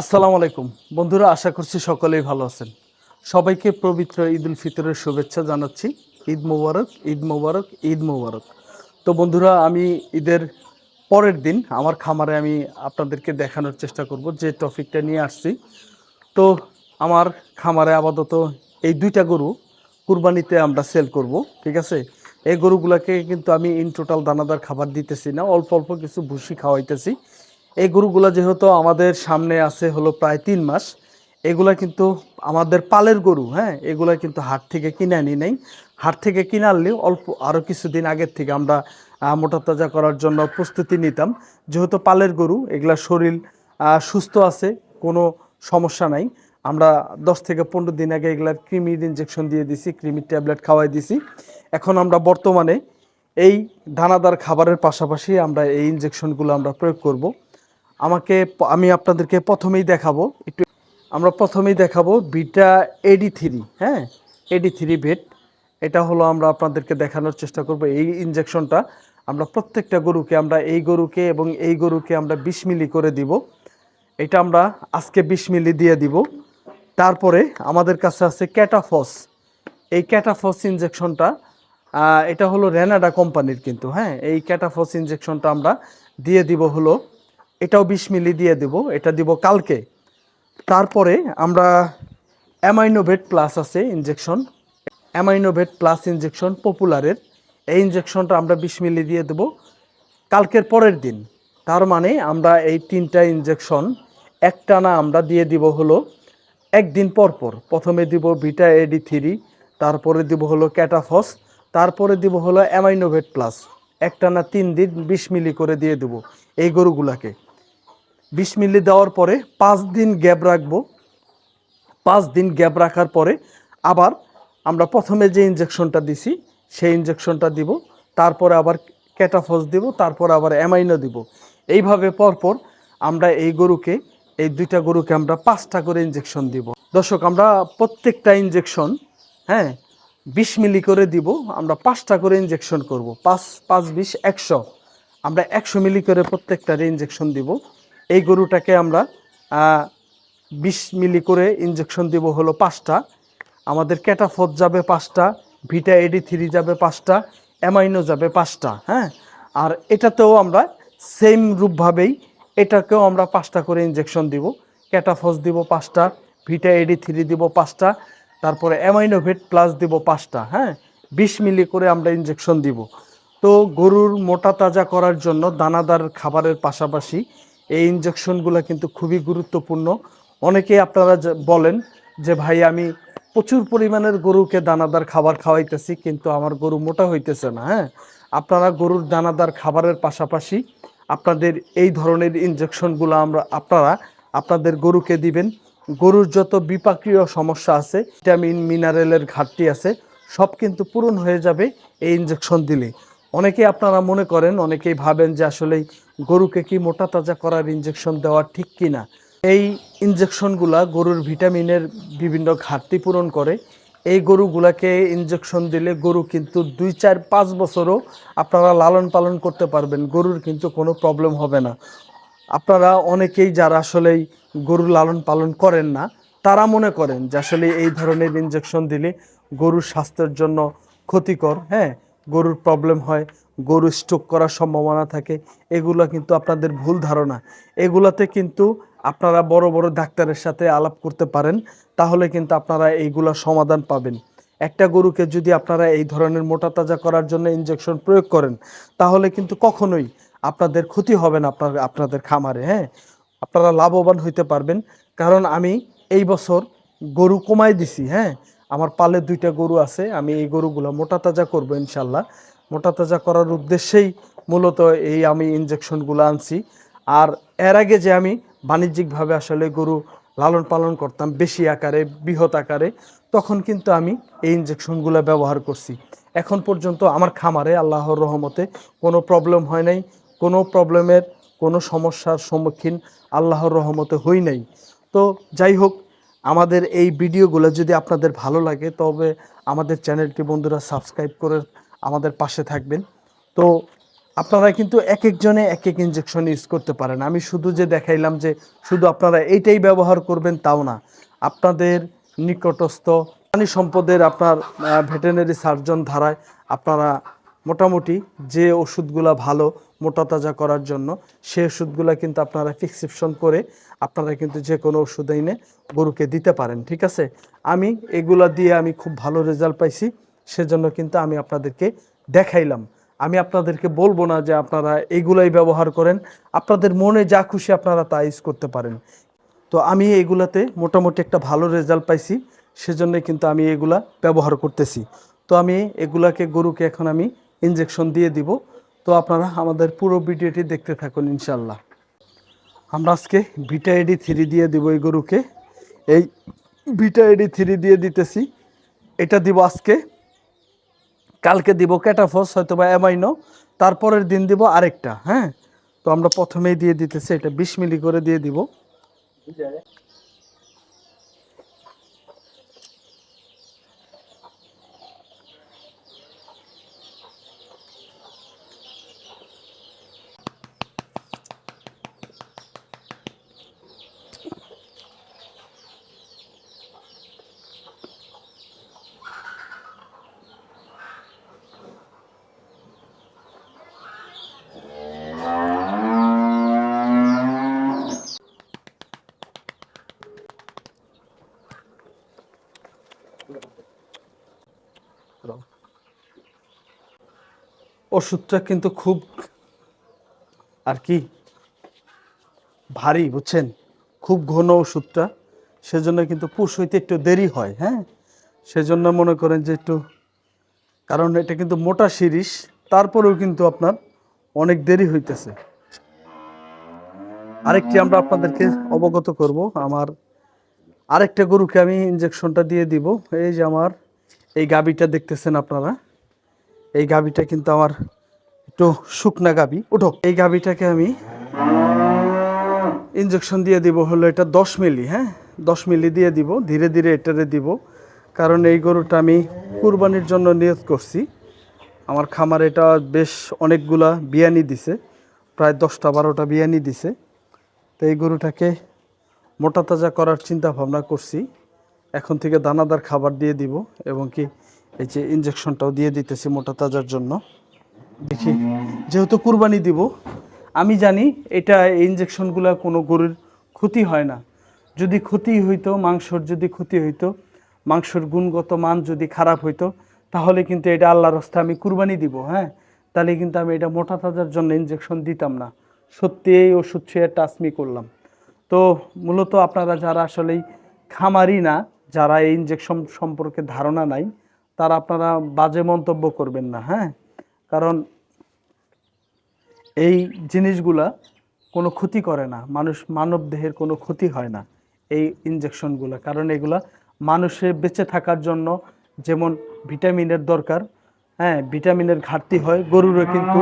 আসসালামু আলাইকুম। বন্ধুরা, আশা করছি সকলেই ভালো আছেন। সবাইকে পবিত্র ঈদ উল ফিতরের শুভেচ্ছা জানাচ্ছি। ঈদ মোবারক ঈদ মোবারক ঈদ মোবারক। তো বন্ধুরা, আমি ঈদের পরের দিন আমার খামারে আমি আপনাদেরকে দেখানোর চেষ্টা করব যে টপিকটা নিয়ে আসছি। তো আমার খামারে আপাতত এই দুইটা গরু কুরবানিতে আমরা সেল করব, ঠিক আছে? এই গরুগুলোকে কিন্তু আমি ইন টোটাল দানাদার খাবার দিতেছি না, অল্প অল্প কিছু ভুসি খাওয়াইতেছি। এই গরুগুলা যেহেতু আমাদের সামনে আছে হলো প্রায় তিন মাস, এগুলা কিন্তু আমাদের পালের গরু হ্যাঁ এগুলা কিন্তু হাট থেকে কিনে আনি নাই। হাট থেকে কিনে আনলে অল্প আরও কিছুদিন আগের থেকে আমরা মোটা তাজা করার জন্য প্রস্তুতি নিতাম। যেহেতু পালের গরু, এগুলা শরীর সুস্থ আছে, কোনো সমস্যা নাই। আমরা দশ থেকে পনেরো দিন আগে এগুলার ক্রিমির ইঞ্জেকশন দিয়ে দিছি ক্রিমির ট্যাবলেট খাওয়াই দিছি। এখন আমরা বর্তমানে এই দানাদার খাবারের পাশাপাশি আমরা এই ইঞ্জেকশনগুলো আমরা প্রয়োগ করব। আমাকে আমি আপনাদেরকে প্রথমেই দেখাবো। একটু আমরা প্রথমেই দেখাবো বিটা এডি থ্রি হ্যাঁ? এডি থ্রি বেড এটা হলো আমরা আপনাদেরকে দেখানোর চেষ্টা করব এই ইঞ্জেকশনটা আমরা প্রত্যেকটা গরুকে আমরা এই গরুকে এবং এই গরুকে আমরা বিশ মিলি করে দিব। এটা আমরা আজকে বিশ মিলি দিয়ে দিব। তারপরে আমাদের কাছে আছে ক্যাটাফস এই ক্যাটাফস ইঞ্জেকশনটা এটা হলো রেনাডা কোম্পানির কিন্তু হ্যাঁ? এই ক্যাটাফস ইঞ্জেকশনটা আমরা দিয়ে দিব হলো এটাও বিশ মিলি দিয়ে দিব, এটা দিব কালকে। তারপরে আমরা অ্যামাইনোভেট প্লাস আছে ইঞ্জেকশন অ্যামাইনোভেট প্লাস ইঞ্জেকশন পপুলারের। এই ইঞ্জেকশনটা আমরা বিশ মিলি দিয়ে দেব কালকের পরের দিন। তার মানে আমরা এই তিনটা ইঞ্জেকশন একটানা আমরা দিয়ে দিব হলো একদিন পর পর। প্রথমে দিব ভিটা এডি থ্রি, তারপরে দিব হলো ক্যাটাফস, তারপরে দিব হলো অ্যামাইনোভেট প্লাস। একটানা তিন দিন বিশ মিলি করে দিয়ে দেব এই গরুগুলাকে। বিশ মিলি দেওয়ার পরে পাঁচ দিন গ্যাপ রাখব। পাঁচ দিন গ্যাপ রাখার পরে আবার আমরা প্রথমে যে ইঞ্জেকশনটা দিছি, সেই ইঞ্জেকশনটা দিব, তারপরে আবার ক্যাটাফস দিব, তারপর আবার অ্যামাইনো দিব। এইভাবে পরপর আমরা এই গরুকে, এই দুইটা গরুকে আমরা পাঁচটা করে ইঞ্জেকশন দিব। দর্শক, আমরা প্রত্যেকটা ইঞ্জেকশন হ্যাঁ বিশ মিলি করে দিব, আমরা পাঁচটা করে ইঞ্জেকশন করব। পাঁচ পাঁচ, বিশ, একশো। আমরা একশো মিলি করে প্রত্যেকটার ইঞ্জেকশন দিব। এই গরুটাকে আমরা বিশ মিলি করে ইঞ্জেকশন দিব হলো পাঁচটা। আমাদের ক্যাটাফত যাবে পাঁচটা, ভিটা এডি থ্রি যাবে পাঁচটা অ্যামাইনো যাবে পাঁচটা হ্যাঁ? আর এটাতেও আমরা সেম রূপভাবেই এটাকেও আমরা পাঁচটা করে ইঞ্জেকশন দিব। ক্যাটাফস দিব পাঁচটা, ভিটা এডি থ্রি দিব পাঁচটা, তারপরে অ্যামাইনোভেট প্লাস দিব পাঁচটা হ্যাঁ? বিশ মিলি করে আমরা ইঞ্জেকশন দিব। তো গরুর মোটা তাজা করার জন্য দানাদার খাবারের পাশাপাশি এই ইঞ্জেকশনগুলো কিন্তু খুবই গুরুত্বপূর্ণ। অনেকেই আপনারা বলেন যে, ভাই, আমি প্রচুর পরিমাণের গরুকে দানাদার খাবার খাওয়াইতেছি, কিন্তু আমার গরু মোটা হইতেছে না। হ্যাঁ? আপনারা গরুর দানাদার খাবারের পাশাপাশি আপনাদের এই ধরনের ইঞ্জেকশনগুলো আমরা, আপনারা আপনাদের গরুকে দিবেন। গরুর যত বিপাকীয় সমস্যা আছে, ভিটামিন মিনারেলের ঘাটতি আছে, সব কিন্তু পূরণ হয়ে যাবে এই ইঞ্জেকশন দিলে। অনেকেই আপনারা মনে করেন, অনেকেই ভাবেন যে আসলে গরুকে কি মোটা তাজা করার ইঞ্জেকশন দেওয়া ঠিক কি না এই ইঞ্জেকশনগুলা গরুর ভিটামিনের বিভিন্ন ঘাটতি পূরণ করে। এই গরুগুলাকে ইঞ্জেকশন দিলে গরু কিন্তু দুই, চার, পাঁচ বছরও আপনারা লালন পালন করতে পারবেন, গরুর কিন্তু কোনো প্রবলেম হবে না। আপনারা অনেকেই যারা আসলেই গরু লালন পালন করেন না, তারা মনে করেন যে আসলে এই ধরনের ইঞ্জেকশন দিলে গরুর স্বাস্থ্যের জন্য ক্ষতিকর হ্যাঁ? গরুর প্রবলেম হয় গরু স্ট্রোক করার সম্ভাবনা থাকে, এগুলো কিন্তু আপনাদের ভুল ধারণা। এগুলাতে কিন্তু আপনারা বড় বড় ডাক্তারের সাথে আলাপ করতে পারেন, তাহলে কিন্তু আপনারা এইগুলা সমাধান পাবেন। একটা গরুকে যদি আপনারা এই ধরনের মোটা তাজা করার জন্য ইঞ্জেকশন প্রয়োগ করেন, তাহলে কিন্তু কখনোই আপনাদের ক্ষতি হবে না আপনার, আপনাদের খামারে হ্যাঁ? আপনারা লাভবান হইতে পারবেন। কারণ আমি এই বছর গরু কমাই দিছি হ্যাঁ? আমার পালে দুইটা গরু আছে, আমি এই গরুগুলো মোটা তাজা করব ইনশাল্লাহ। মোটা তাজা করার উদ্দেশ্যেই মূলত এই আমি ইঞ্জেকশনগুলো আনছি। আর এর আগে যে আমি বাণিজ্যিকভাবে আসলে গরু লালন পালন করতাম, বেশি আকারে, বৃহৎ আকারে, তখন কিন্তু আমি এই ইঞ্জেকশনগুলো ব্যবহার করছি। এখন পর্যন্ত আমার খামারে আল্লাহর রহমতে কোনো প্রবলেম হয় নাই, কোনো প্রবলেমের কোনো সমস্যার সম্মুখীন আল্লাহর রহমতে হই নাই। তো যাই হোক আমাদের এই ভিডিওগুলো যদি আপনাদের ভালো লাগে, তবে আমাদের চ্যানেলটি বন্ধুরা সাবস্ক্রাইব করে আমাদের পাশে থাকবেন। তো আপনারা কিন্তু এক একজনে এক এক ইঞ্জেকশন ইউজ করতে পারেন। আমি শুধু যে দেখাইলাম যে শুধু আপনারা এইটাই ব্যবহার করবেন, তাও না। আপনাদের নিকটস্থ প্রাণী সম্পদের আপনার ভেটেনারি সার্জন ধারায় আপনারা মোটামুটি যে ওষুধগুলো ভালো মোটা তাজা করার জন্য। সেই ওষুধগুলো কিন্তু আপনারা প্রেসক্রিপশন করে আপনারা কিন্তু যে কোনো ওষুধ এনে গরুকে দিতে পারেন, ঠিক আছে? আমি এগুলা দিয়ে আমি খুব ভালো রেজাল্ট পাইছি, সেজন্য কিন্তু আমি আপনাদেরকে দেখাইলাম। আমি আপনাদেরকে বলব না যে আপনারা এগুলাই ব্যবহার করেন, আপনাদের মনে যা খুশি আপনারা তা ইউজ করতে পারেন। তো আমি এগুলাতে মোটামুটি একটা ভালো রেজাল্ট পাইছি সেজন্য কিন্তু আমি এগুলা ব্যবহার করতেছি। তো আমি এগুলাকে গরুকে এখন আমি ইনজেকশন দিয়ে দিব। তো আপনারা আমাদের পুরো ভিডিওটি দেখতে থাকুন ইনশাল্লাহ আমরা আজকে ভিটা এডি থ্রি দিয়ে দিব এই গরুকে। এই ভিটা এডি থ্রি দিয়ে দিতেছি। এটা দিব আজকে। কালকে দিব ক্যাটাফস হয়তো বা অ্যামাইনো তারপরের দিন দিব আরেকটা হ্যাঁ? তো আমরা প্রথমেই দিয়ে দিতেছি, এটা বিশ মিলি করে দিয়ে দিব। ওষুধটা কিন্তু খুব আর কি ভারী, বুঝছেন? খুব ঘন ওষুধটা, সেজন্য কিন্তু পুষ হইতে একটু দেরি হয় হ্যাঁ? সেজন্য মনে করেন যে একটু, কারণ এটা কিন্তু মোটা শিরিষ, তারপরেও কিন্তু আপনার অনেক দেরি হইতেছে। আরেকটি আমরা আপনাদেরকে অবগত করব, আমার আরেকটা গরুকে আমি ইঞ্জেকশনটা দিয়ে দিব। এই যে আমার, এই গাবিটা দেখতেছেন আপনারা? এই গাবিটা কিন্তু আমার একটু শুকনা গাবি উঠো। এই গাবিটাকে আমি ইঞ্জেকশন দিয়ে দিব হলো এটা দশ মিলি হ্যাঁ? দশ মিলি দিয়ে দিব, ধীরে ধীরে এটারে দিব। কারণ এই গরুটা আমি কুরবানির জন্য নিয়োগ করছি। আমার খামার এটা বেশ অনেকগুলা বিয়ানি দিছে, প্রায় দশটা বারোটা বিয়ানি দিছে। তো এই গরুটাকে মোটা তাজা করার চিন্তা ভাবনা করছি। এখন থেকে দানাদার খাবার দিয়ে দিব এবং কি এই যে ইঞ্জেকশনটাও দিয়ে দিতেছি মোটা তাজার জন্য। দেখি, যেহেতু কুরবানি দিব, আমি জানি এটা ইঞ্জেকশনগুলো কোনো গরুর ক্ষতি হয় না। যদি ক্ষতি হইতো, মাংসর যদি ক্ষতি হইতো, মাংসর গুণগত মান যদি খারাপ হইতো, তাহলে কিন্তু এটা আল্লাহর রাস্তায় আমি কুরবানি দিব হ্যাঁ? তাহলে কিন্তু আমি এটা মোটা তাজার জন্য ইঞ্জেকশন দিতাম না। সত্যি এই ওষুধ ছুঁয়ে টাচমি করলাম। তো মূলত আপনারা যারা আসলেই খামারি না, যারা এই ইঞ্জেকশন সম্পর্কে ধারণা নাই তারা আপনারা বাজে মন্তব্য করবেন না হ্যাঁ? কারণ এই জিনিসগুলা কোনো ক্ষতি করে না। মানুষ মানব দেহের কোনো ক্ষতি হয় না এই ইঞ্জেকশনগুলো কারণ এগুলা মানুষের বেঁচে থাকার জন্য যেমন ভিটামিনের দরকার হ্যাঁ? ভিটামিনের ঘাটতি হয়। গরুরও কিন্তু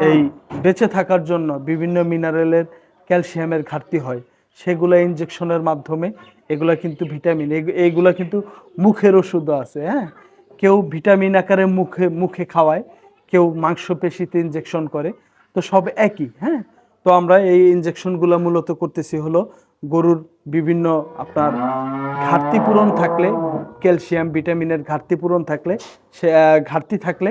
এই বেঁচে থাকার জন্য বিভিন্ন মিনারেলের ক্যালসিয়ামের ঘাটতি হয়। সেগুলো ইঞ্জেকশনের মাধ্যমে এগুলা কিন্তু ভিটামিন এগ- এইগুলা কিন্তু মুখের ওষুধও আছে হ্যাঁ? কেউ ভিটামিন আকারে মুখে মুখে খাওয়ায়, কেউ মাংসপেশিতে ইঞ্জেকশন করে, তো সব একই হ্যাঁ? তো আমরা এই ইঞ্জেকশনগুলো মূলত করতেছি হলো গরুর বিভিন্ন আপনার ঘাটতি পূরণ থাকলে ক্যালসিয়াম ভিটামিনের ঘাটতি পূরণ থাকলে, সে ঘাটতি থাকলে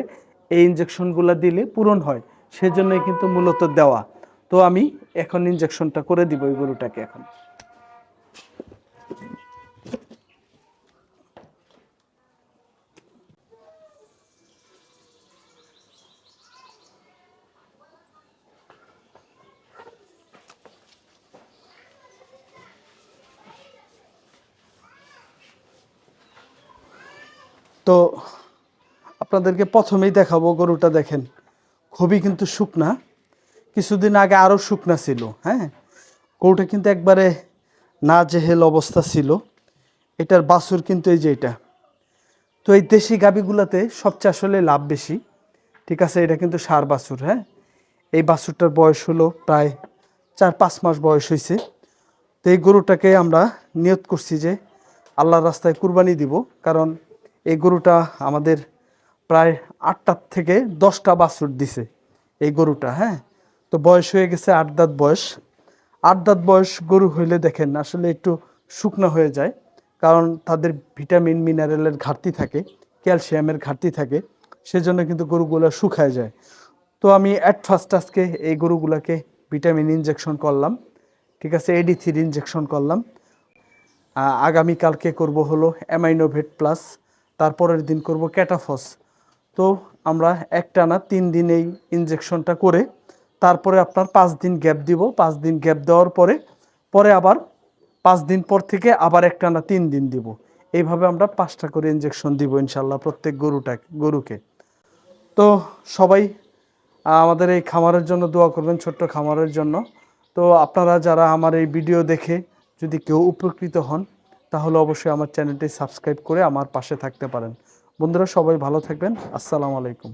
এই ইঞ্জেকশনগুলো দিলে পূরণ হয়, সেজন্যই কিন্তু মূলত দেওয়া। তো আমি এখন ইঞ্জেকশনটা করে দিব এই গরুটাকে এখন। তো আপনাদেরকে প্রথমেই দেখাবো গরুটা দেখেন। খুবই কিন্তু শুকনা। কিছুদিন আগে আরও শুকনা ছিল হ্যাঁ? গরুটা কিন্তু একবারে না জেহেল অবস্থা ছিল। এটার বাছুর কিন্তু এই যে এটা। তো এই দেশি গাবিগুলোতে সবচেয়ে আসলে লাভ বেশি। ঠিক আছে, এটা কিন্তু সার বাছুর হ্যাঁ? এই বাছুরটার বয়স হলো প্রায় চার পাঁচ মাস বয়স হয়েছে তো এই গরুটাকে আমরা নিয়ত করছি যে আল্লাহর রাস্তায় কুরবানি দিব, কারণ এই গরুটা আমাদের প্রায় আটটার থেকে দশটা বাছুর দিছে এই গরুটা হ্যাঁ? তো বয়স হয়ে গেছে আট দাঁত বয়স। আট দাঁত বয়স গরু হইলে দেখেন আসলে একটু শুকনো হয়ে যায়, কারণ তাদের ভিটামিন, মিনারেলের ঘাটতি থাকে, ক্যালসিয়ামের ঘাটতি থাকে, সেজন্য কিন্তু গরুগুলো শুকায় যায়। তো আমি অ্যাট ফার্স্ট আজকে এই গরুগুলোকে ভিটামিন ইনজেকশন করলাম, ঠিক আছে? এডি থ্রি ইনজেকশন করলাম। আগামীকালকে করব হলো অ্যামাইনোভেট প্লাস তারপরের দিন করব ক্যাটাফস। তো আমরা একটানা তিন দিন এই ইনজেকশনটা করে তারপরে আপনার পাঁচ দিন গ্যাপ দিব। পাঁচ দিন গ্যাপ দেওয়ার পরে পরে আবার পাঁচ দিন পর থেকে আবার একটানা তিন দিন দিব। এইভাবে আমরা পাঁচটা করে ইনজেকশন দিব ইনশাল্লাহ প্রত্যেক গরুটা, গরুকে। তো সবাই, আমাদের এই খামারের জন্য দোয়া করবেন, ছোট্ট খামারের জন্য। তো আপনারা যারা আমার এই ভিডিও দেখে যদি কেউ উপকৃত হন তাহলে অবশ্যই আমার চ্যানেলটি সাবস্ক্রাইব করে আমার পাশে থাকতে পারেন। বন্ধুরা সবাই ভালো থাকবেন। আসসালামু আলাইকুম।